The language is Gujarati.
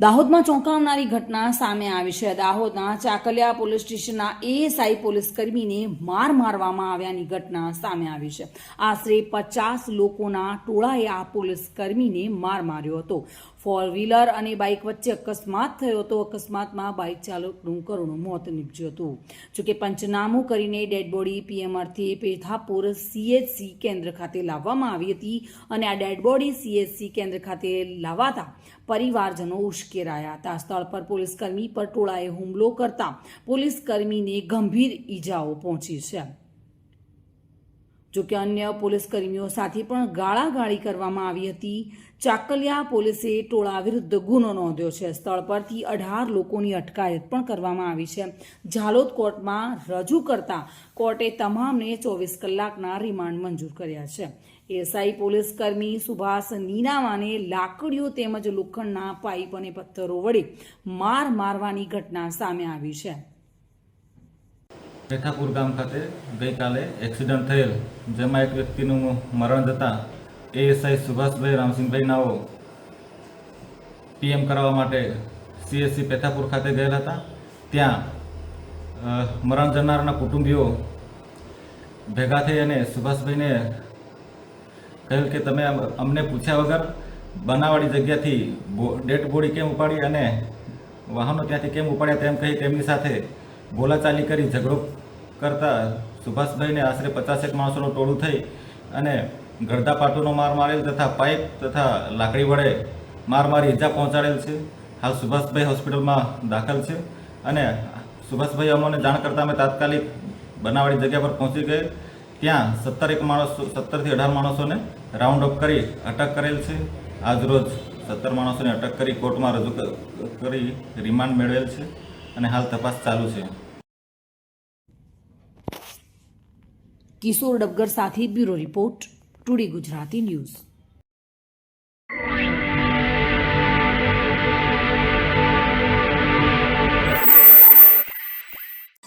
દાહોદમાં ચોંકાવનારી ઘટના સામે આવી છે. દાહોદના ચાકલિયા પોલીસ સ્ટેશનના એએસઆઈ પોલીસ કર્મીને માર મારવામાં આવ્યાની ઘટના સામે આવી છે. આશરે પચાસ લોકોના ટોળાએ આ પોલીસ કર્મીને માર માર્યો હતો. ફોર વ્હીલર અને બાઇક વચ્ચે અકસ્માત થયો હતો અકસ્માતમાં બાઇક ચાલકનું કરુણ મોત નીપજ્યું હતું. જોકે પંચનામું કરીને ડેડ બોડી પીએમઆરથી પેથાપુર સીએચસી કેન્દ્ર ખાતે લાવવામાં આવી હતી અને આ ડેડ બોડી સીએચસી કેન્દ્ર ખાતે લાવાતા પરિવારજનો ઉશ્કેરાયા હતા. સ્થળ પર પોલીસ કર્મી પર ટોળાએ હુમલો કરતા પોલીસ કર્મીને ગંભીર ઈજાઓ પહોંચી છે. જોકે અન્ય પોલીસ કર્મીઓ સાથે પણ ગાળાગાળી કરવામાં આવી હતી. ચાકલિયા પોલીસે ટોળા વિરુદ્ધ ગુનો નોંધ્યો છે. સ્થળ પરથી અઢાર લોકોની અટકાયત પણ કરવામાં આવી છે. ઝાલોદ કોર્ટમાં રજૂ કરતા કોર્ટે તમામને ચોવીસ કલાકના રિમાન્ડ મંજૂર કર્યા છે. એસઆઈ પોલીસ કર્મી સુભાષ નીનાવાને લાકડીઓ તેમજ લોખંડના પાઇપ અને પથ્થરો વડે માર મારવાની ઘટના સામે આવી છે. પેઠાપુર ગામ ખાતે ગઈકાલે એક્સિડન્ટ થયેલ, જેમાં એક વ્યક્તિનું મરણ જતાં એએસઆઈ સુભાષભાઈ રામસિંહભાઈ નાઓ પીએમ કરાવવા માટે સીએસસી પેથાપુર ખાતે ગયેલા હતા. ત્યાં મરણ જનારના કુટુંબીઓ ભેગા થઈ અને સુભાષભાઈને કહેલ કે, તમે અમને પૂછ્યા વગર બનાવાળી જગ્યાથી ડેડ બોડી કેમ ઉપાડી અને વાહનો ત્યાંથી કેમ ઉપાડ્યા તેમ કહી તેમની સાથે બોલાચાલી કરી, ઝઘડો કરતા સુભાષભાઈને આશરે પચાસેક માણસોનું ટોળું થઈ અને ગળદા પાટોનો માર મારેલ તથા પાઇપ તથા લાકડી વડે માર મારી ઈજા પહોંચાડેલ છે. હાલ સુભાષભાઈ હોસ્પિટલમાં દાખલ છે અને સુભાષભાઈ અમોને જાણ કરતાં અમે તાત્કાલિક બનાવાળી જગ્યા પર પહોંચી ગયે. ત્યાં સત્તર એક માણસો, સત્તરથી અઢાર માણસોને રાઉન્ડ અપ કરી અટક કરેલ છે. આજરોજ સત્તર માણસોને અટક કરી કોર્ટમાં રજૂ કરી રિમાન્ડ મેળવેલ છે. અને હાલ તપાસ ચાલુ છે. કિશોર ડબગર સાથે bureau report today Gujarati news.